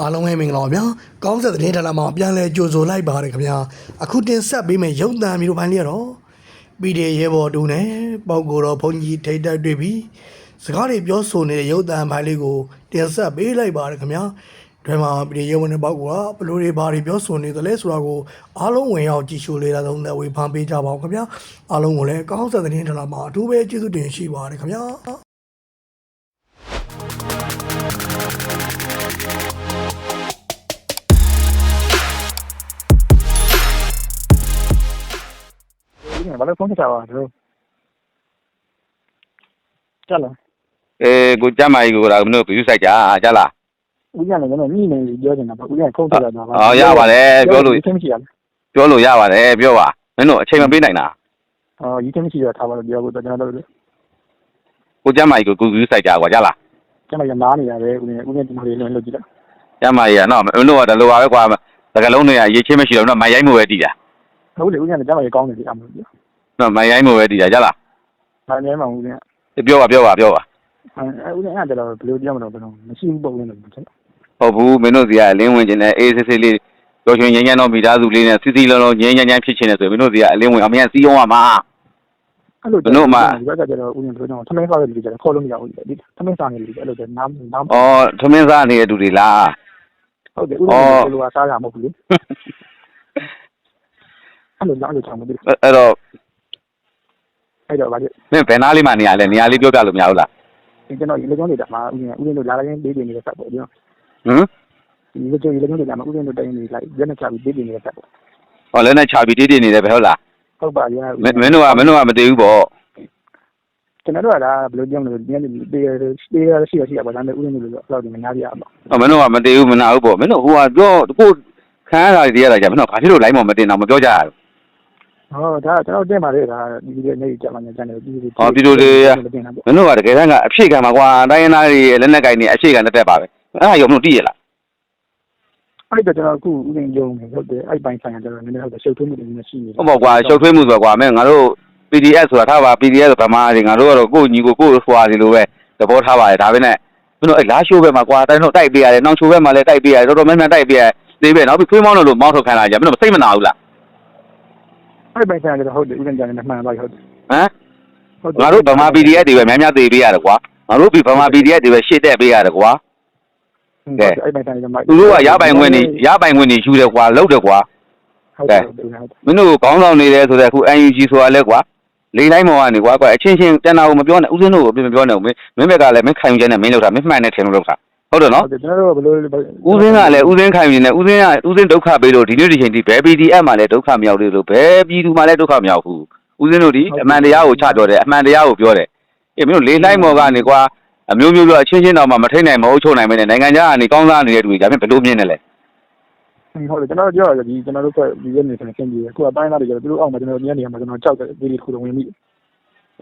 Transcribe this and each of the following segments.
အားလုံးပဲမင်္ဂလာပါဗျာကောင်းဆက်သတင်းဌာနမှာပြန်လဲကြိုဆိုလိုက်ပါတယ်ခင်ဗျာအခုတင်ဆက်ပေးမယ့်ရုပ်သံမျိုးတို့ပိုင်းလေးကတော့ပြည်တယ်ရဲဘော်တူနဲ့ပေါက်ကိုတော့ဘုန်းကြီးထိတ်တက်တွေ့ပြီးစကားတွေပြောဆိုနေတဲ့ရုပ်သံပိုင်းလေးကိုတင်ဆက်ပေးလိုက်ပါတယ်ခင်ဗျာဒီမှာပြည်တယ်ရဲဘော်နဲ့ပေါက်ကိုကဘလို့တွေဘာတွေပြောဆိုနေသလဲဆိုတာကိုအားလုံးဝင်ရောက်ကြည့်ရှုလေ့လာသုံးသပ်ဝေဖန်ပေးကြပါအောင်ခင်ဗျာအားလုံးကိုလည်းကောင်းဆက်သတင်းဌာနမှာအထူးပဲကျေးဇူးတင်ရှိပါတယ်ခင်ဗျာ ဒီမှာဘာလို့ဖုန်းဆက်တာပါတို့ကျလာအဲကိုကျမ်းမာကြီးကိုတော့မင်းတို့ပြုဆိုင်ကြကြလားဦးရလည်းကျွန်တော်ညှိနေလို့ပြောနေတာပါဦးရဖုန်းဆက်တာပါအော်ရပါတယ်ပြောလို့ဒီချင်းမရှိရလားပြောလို့ရပါတယ်ပြောပါမင်းတို့အချိန်မပေးနိုင်တာအော်ဒီချင်းမရှိရထားပါလို့ပြောဖို့တော့ကျွန်တော်တို့ကိုကျမ်းမာကြီးကိုကိုပြုဆိုင်ကြကွာကြလားကျွန်တော်ရနားနေရတယ်ဦးရဦးရဒီမှာလေးလုံးလုပ်ကြည့်လိုက်ကျမ်းမာကြီးကနော်မင်းတို့ကဒီလိုပါပဲကွာစကလုံးတွေကရေချင်းမရှိတော့နော်မရိုင်းမို့ပဲတည်တာဟုတ်လေဦးရလည်းကျွန်တော်ရကောင်းနေပြီအမှန်ပြော တော့မိုင်ရိုင်းမို့ပဲတည်တာကြလား။ဘာလဲမဟုတ်ဘူးဗျပြောပါပြောပါပြောပါ။အဲဦးနဲ့အဲ့ဒါတော့ဘယ်လိုပြောမလို့ဘယ်လိုမရှိဘူးပုံနဲ့လို့ကျွန်တော်ဟုတ်ဘူးမင်းတို့စီကလင်းဝင်ခြင်းနဲ့အေးဆေးဆေးလေးကြောရှင်ငင်းညံ့တော့မိသားစုလေးနဲ့စီစီလုံးလုံးငင်းညံ့ညံ့ဖြစ်ခြင်းနဲ့ဆိုရင်မင်းတို့စီကအလင်းဝင်အမေကစီးအောင်ပါမှာ အဲ့လိုကျွန်တော်မှ ဒီဘက်ကကျတော့ဦးနဲ့ပြောတော့ထမင်းစားတဲ့လူတွေကျတော့ခေါ်လို့မရဘူးလေဒီထမင်းစားနေတဲ့လူတွေအဲ့လိုကျနားနားဩသမင်းစားနေတဲ့တူတွေလားဟုတ်တယ်ဦးနဲ့ဘယ်လိုကစားရမှာမဟုတ်ဘူးလေအဲ့လိုလားလို့ကျွန်တော်မသိဘူးအဲ့တော့ အဲ့တော့ဗာလေမင်းဘယ်နားလေးမှနေရလဲနေရာလေးပြောပြလို့မရဘူးလားဒီကျွန်တော်ရေလုံးနေတာမှာဦးရဦးရတို့လာလာချင်းပေးနေနေတဲ့ဆက်ပေါ့ဒီတော့ဟမ်ဒီလိုကျရေလုံးနေတာမှာဦးရတို့တိုင်းနေလိုက်ရက်နဲ့ချပြီးပေးနေနေတဲ့ဆက်ပေါ့ဟောလည်းနဲ့ခြာပြီးတေးတေးနေတယ်ပဲဟုတ်လားဟုတ်ပါရဲ့မင်းမင်းတို့ကမင်းတို့ကမတည်ဘူးပေါ့ကျွန်တော်တို့ကဒါဘယ်လိုပြောမလဲဒီနေ့ပေးပေးရရှိရရှိရပါဒါပေမဲ့ဦးရတို့လို့အဲ့လိုဒီမနာပြရပါ။အော်မင်းတို့ကမတည်ဘူးမနာဘူးပေါ့။မင်းတို့ဟိုကပြောကိုခံရတာတွေရတာကြမင်းတို့ဘာဖြစ်လို့ line မမတင်တော့မပြောကြရဘူး ဟောဒါကျွန်တော်တင်ပါလေဒါဒီဒီနေ့ကြာမှညာကျန်တယ်ဒီဒီ။အော်ပြည်သူတွေရမင်းတို့ကတကယ်တမ်းကအဖြစ်ခံမှာကွာတိုင်းရင်းသားတွေရဲ့လက်နက်ကင်တွေအဖြစ်ခံတက်တက်ပါပဲ။အဲ့ဒါရောမလို့တည်ရလားအဲ့တော့ကျွန်တော်အခုဦးရယုံနေဟုတ်တယ်အဲ့ပိုင်းဆိုင်ကကျွန်တော်နည်းနည်းဟုတ်တယ်ရှုပ်ထွေးမှုတွေနည်းနည်းရှိနေ။ဟုတ်ပေါ့ကွာရှုပ်ထွေးမှုဆိုတော့ကွာမင်းငါတို့ PDF ဆိုတာထားပါ PDF ဆိုဗမာတွေငါတို့ကတော့ကိုယ့်ညီကိုကိုယ့်ဟွာတွေလိုပဲသဘောထားပါတယ်ဒါပဲနဲ့မင်းတို့အဲ့လာရှိုးဘက်မှာကွာတိုင်းတို့တိုက်ပေးရတယ်။နောင်ချိုဘက်မှာလည်းတိုက်ပေးရတယ်တော်တော်များများတိုက်ပေးရတယ်။သေးပဲနောက်ပြီးခွေးမောင်းလို့မောင်းထုတ်ခံလာကြမင်းတို့စိတ်မနာဘူးလား အဲ့ပိုင်းဆိုင်ကကျွန်တော်ဟုတ်တယ်ဦးရကြတယ်မှန်ပါဟုတ်တယ်။ဟမ်ငါတို့ဗမာ PDF တွေပဲများများသေးပေးရတယ်ကွာ။ငါတို့ဗမာ PDF တွေပဲရှေ့တက်ပေးရတယ်ကွာ။အဲ့ပိုင်းဆိုင်ကမှသူတို့ကရပိုင်ခွင့်နေရပိုင်ခွင့်နေယူတယ်ကွာလောက်တယ်ကွာဟုတ်တယ်ဟုတ်တယ်မင်းတို့ခေါင်းဆောင်နေတယ်ဆိုတဲ့အခု UNG ဆိုတာလဲကွာလေးတိုင်းမော်ကနေကွာကွာအချင်းချင်းတန်တာကိုမပြောနဲ့ဦးစင်းတို့ကိုမပြောနဲ့ဦးမင်းမင်းဘက်ကလည်းမင်းခိုင်ယူချက်နဲ့မင်းလောက်တာမင်းမှန်နဲ့ထင်လို့လောက်တာ ဟုတ်တယ်နော်ဟုတ်တယ်ကျွန်တော်တို့ဘယ်လိုဦးစင်းကလည်းဦးစင်းခိုင်ယူနေဦးစင်းကဦးစင်းဒုက္ခပေးလို့ဒီနေ့ဒီချိန်ထိဘယ် PDF မှာလည်းဒုက္ခမရောက်သေးလို့ဘယ်ပြည်သူမှာလည်းဒုက္ခမရောက်ဘူးဦးစင်းတို့ဒီအမှန်တရားကိုချပြောတယ်အမှန်တရားကိုပြောတယ်အေးမင်းတို့လေးတိုင်းမော်ကနေကွာအမျိုးမျိုးပြောအချင်းချင်းတော့မှမထိန်နိုင်မဟုတ်ချုံနိုင်မနဲ့နိုင်ငံခြားကနေကောင်းစားနေတဲ့လူတွေကြပြင်ဘယ်လိုမြင်နေလဲဟုတ်တယ်ကျွန်တော်ပြောရတယ်ဒီကျွန်တော်တို့ကဒီရက်နေဆိုရင်ဆင်းပြေခုကပိုင်းသားတွေကျတော့သူတို့အောက်မှာကျွန်တော်ညနေမှာကျွန်တော်ကြောက်တယ်ဒီဒီခုတော့ဝင်ပြီ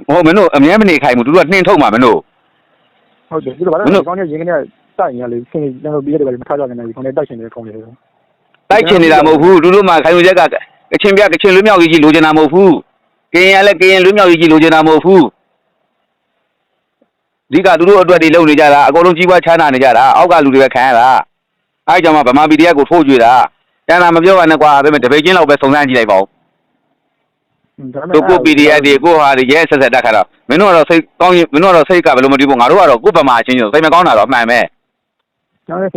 ဟုတ်မင်းတို့အမြဲမနေခိုင်ဘူးသူတို့ကနှင်းထုတ်မှာမင်းတို့ဟုတ်တယ်ဒီလိုပါလားကောင်းတဲ့ရင်ကနေစိုက် ရင်လည်းဆင်းကျွန်တော်ပြီးရတယ်မထားကြနေဘူးခေါင်းနဲ့တိုက်ရှင်နေခေါင်းလေးတိုက်ချင်နေတာမဟုတ်ဘူးသူတို့မှခိုင်ယူချက်ကကချင်ပြကချင်လွတ်မြောက်ရေးကြီးလိုချင်တာမဟုတ်ဘူးကရင်ကလည်းကရင်လွတ်မြောက်ရေးကြီးလိုချင်တာမဟုတ်ဘူးဒီကသူတို့အတွက်တွေလုပ်နေကြတာအကုန်လုံးကြီးပွားချမ်းသာနေကြတာအောက်ကလူတွေပဲခံရတာအဲကြောင့်မှဗမာပြည်တရားကိုထိုးကြွေတာတန်တာမပြောပါနဲ့ကွာဒါပေမဲ့တပိတ်ချင်းလောက်ပဲစုံစမ်းကြည့်လိုက်ပါဦးတို့ကို PDF တွေကိုဟာတွေရဲဆက်ဆက်တက်ခါတော့မင်းတို့ကတော့စိတ်ကောင်းရင်မင်းတို့ကတော့စိတ်ကဘယ်လိုမတည်ဘူးငါတို့ကတော့ကိုယ့်ဗမာအချင်းချင်းစိတ်မကောင်းတာတော့အမှန်ပဲ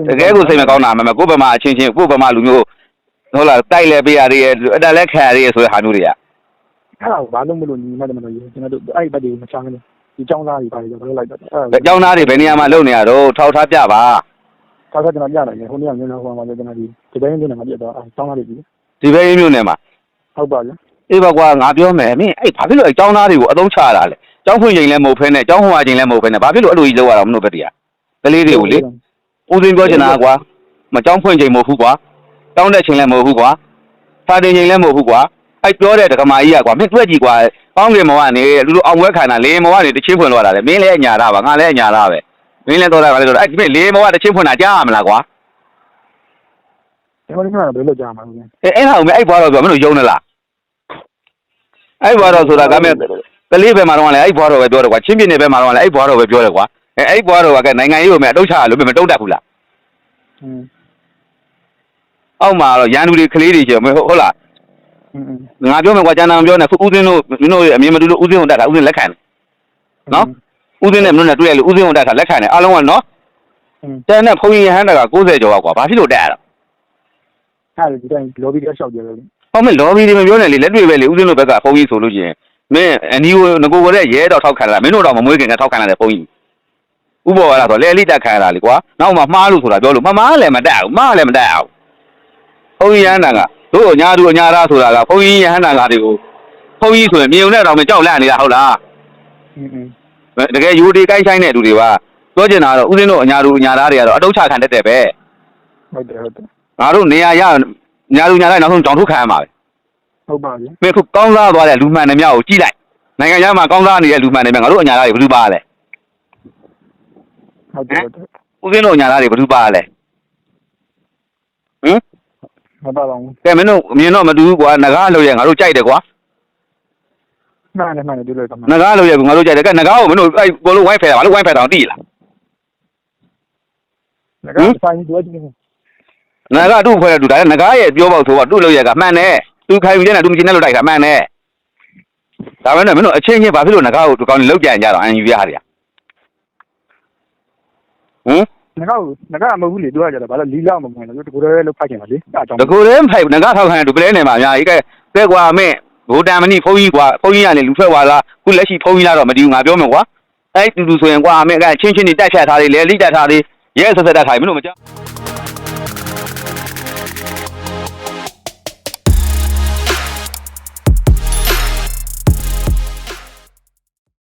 တကယ်ကိုစိတ်မကောင်းတာမှမကိုယ့်ဗမာအချင်းချင်းကိုယ့်ဗမာလူမျိုးဟုတ်လားတိုက်လဲပေးရရအတက်လဲခံရရဆိုတဲ့ဟာမျိုးတွေကအဲ့ဒါဘာလို့မလို့ညီမတယ်မလို့ကျွန်တော်တို့အဲ့ဘက်တွေမချမ်းဘူးဒီចောင်းသားတွေပါတယ်ကျွန်တော်လိုက်တော့အဲ့အကြောင်းသားတွေဘယ်နေရာမှာလုပ်နေရတော့ထောက်ထားပြပါဒါကကျွန်တော်ပြနိုင်တယ်ဟိုနေ့ကမျိုးတော့ဟိုမှာကျွန်တော်ဒီဒီဘက်ရင်းနေမှာပြတော့အဲចောင်းသားတွေကြီးဒီဘက်ရင်းမျိုးနယ်မှာဟုတ်ပါလားအေးပါကွာငါပြောမယ်မင်းအဲ့ဘာဖြစ်လို့အကြောင်းသားတွေကိုအသုံးချရတာလဲကျောင်းဖွင့်ချိန်လည်းမဟုတ်ဖဲနဲ့ကျောင်းဟွာချိန်လည်းမဟုတ်ဖဲနဲ့ဘာဖြစ်လို့အဲ့လိုကြီးလုပ်ရတာမလို့ပဲတရားကလေးတွေကိုလေ ဦးစင်းပြောချင်တာကွာမကျောင်းဖွင့်ချိန်မဟုတ်ဘူးကွာကျောင်းတဲ့ချိန်လည်းမဟုတ်ဘူးကွာစာတင်ချိန်လည်းမဟုတ်ဘူးကွာအဲ့ပြောတဲ့ဒကမာကြီးကကွာမင်းတွေ့ကြည့်ကွာကောင်းကင်မောကနေလူလူအောင်ဝဲခံတာလေမောကနေတချင်းဖွင့်သွားတာလေမင်းလည်းအညာတာပါငါလည်းအညာတာပဲမင်းလည်းတော့တာကလည်းတော့အဲ့ဒီလေမောကတချင်းဖွင့်တာကြားရမလားကွာကျွန်တော်ဒီမှာဘယ်လိုကြာမှာလဲအဲအဲ့ဟာကိုမအဲ့ဘွားတော့ဆိုမင်းတို့ယုံနေလားအဲ့ဘွားတော့ဆိုတာကမဲ့ကလေးဘက်မှာတော့လည်းအဲ့ဘွားတော့ပဲပြောတယ်ကွာချင်းပြင်းနေဘက်မှာတော့လည်းအဲ့ဘွားတော့ပဲပြောတယ်ကွာ အဲအဲ့ဘွားတော်ကကနိုင်ငံရေးကိုမအတုတ်ချရလို့မတုတ်တတ်ဘူးလားอืมအောက်မှာတော့ရန်သူတွေကလေးတွေရှိမဟုတ်လားငါပြောမယ်ကွာကျန်တာမပြောနဲ့ခုဥစဉ်တို့မင်းတို့အမြင်မတူလို့ဥစဉ်ကိုတတ်တာဥစဉ်လက်ခံတယ်နော်ဥစဉ်နဲ့မင်းတို့နဲ့တွေ့ရလို့ဥစဉ်ကိုတတ်တာလက်ခံတယ်အားလုံးကနော်တန်နဲ့ဘုံရဟန်းတက60ကျော်ပါကွာဘာဖြစ်လို့တက်ရတာအဲ့ဒါဒီတိုင်း lobby တွေလျှောက်ကြတယ်ဟုတ်မင်း lobby တွေမပြောနဲ့လေလက်တွေပဲလေဥစဉ်တို့ဘက်ကဘုံကြီးဆိုလို့ရှိရင်မင်းအနီးကိုငကိုကလည်းရဲတော့ထောက်ခံလာမင်းတို့တော့မမွေးခင်ကထောက်ခံလာတယ်ဘုံကြီး ဥပ္ပဝါဒဆိုလဲလိတက်ခံရတာလေကွာနောက်မှမှားလို့ဆိုတာပြောလို့မမှားလည်းမတက်အောင်မှားလည်းမတက်အောင်ဘုန်းကြီးရဟန္တာကတို့အညာသူအညာသားဆိုတာကဘုန်းကြီးရဟန္တာကတွေကိုဘုန်းကြီးဆိုရင်မြေုံနဲ့တောင်မကြောက်လန့်နေတာဟုတ်လားတကယ်ယူတီကိုင်းဆိုင်တဲ့သူတွေကပြောကျင်တာတော့ဥစဉ်တို့အညာသူအညာသားတွေကတော့အတုချခံတတ်တယ်ပဲဟုတ်တယ်ဟုတ်တယ်ငါတို့နေရာရညာလူညာလိုက်နောက်ဆုံးကြောင်ထုတ်ခံရမှာပဲဟုတ်ပါပြီမင်းခုကောင်းစားသွားတဲ့လူမှန်တဲ့မြောက်ကိုကြည့်လိုက်နိုင်ငံခြားမှာကောင်းစားနေတဲ့လူမှန်တဲ့မြောက်ငါတို့အညာသားတွေဘယ်သူပါလဲ ဟုတ်တယ်ဟုတ်တယ်ဦးစင်းတို့အညာသားတွေဘယ်သူပါလဲဟင်မပါပါဘူးကဲမင်းတို့အမြင်တော့မတူဘူးကွာငကားလို့ရငါတို့ကြိုက်တယ်ကွာမှန်တယ်မှန်တယ်ဒီလိုတော့မှန်ငကားလို့ရငါတို့ကြိုက်တယ်ကဲငကားကိုမင်းတို့အဲ့ကိုလိုဝိုင်းဖယ်တာဘာလို့ဝိုင်းဖယ်တာသိလားတယ်ကဆိုင်ကြည့်ကြည့်ငကားသူ့ဖွဲ့တဲ့သူဒါလည်းငကားရဲ့ပြောပေါက်ဆိုတော့သူ့လို့ရကမှန်တယ်သူခိုင်ပြီးတဲ့သူမကျင်တဲ့လို့တိုက်တာမှန်တယ်ဒါပဲနဲ့မင်းတို့အချင်းချင်းဘာဖြစ်လို့ငကားကိုဒီကောင်လောက်ကြံကြတော့အန်ယူရတာ ဟင်ငါကငါကမဟုတ်ဘူးလေသူကကြတော့ဘာလို့လီလာမဝင်လို့တကူရဲလို့ဖတ်ချင်တာလေအဲ့အကြောင်းတကူတည်းမဖိုက်ငကားထောက်ခံတဲ့ဒုပလဲနေမှာအများကြီးကဲကဲကွာမင်းဘိုတန်မနီဖုန်းကြီးကွာဖုန်းကြီးကနေလူထွက်သွားလားခုလက်ရှိဖုန်းကြီးလားတော့မတည်ဘူးငါပြောမယ်ကွာအဲ့တူတူဆိုရင်ကွာမင်းကချင်းချင်းနေတက်ဖြတ်ထားလေးလေလိတက်ထားလေးရဲဆက်ဆက်တက်ထားလေးမင်းတို့မကြောက်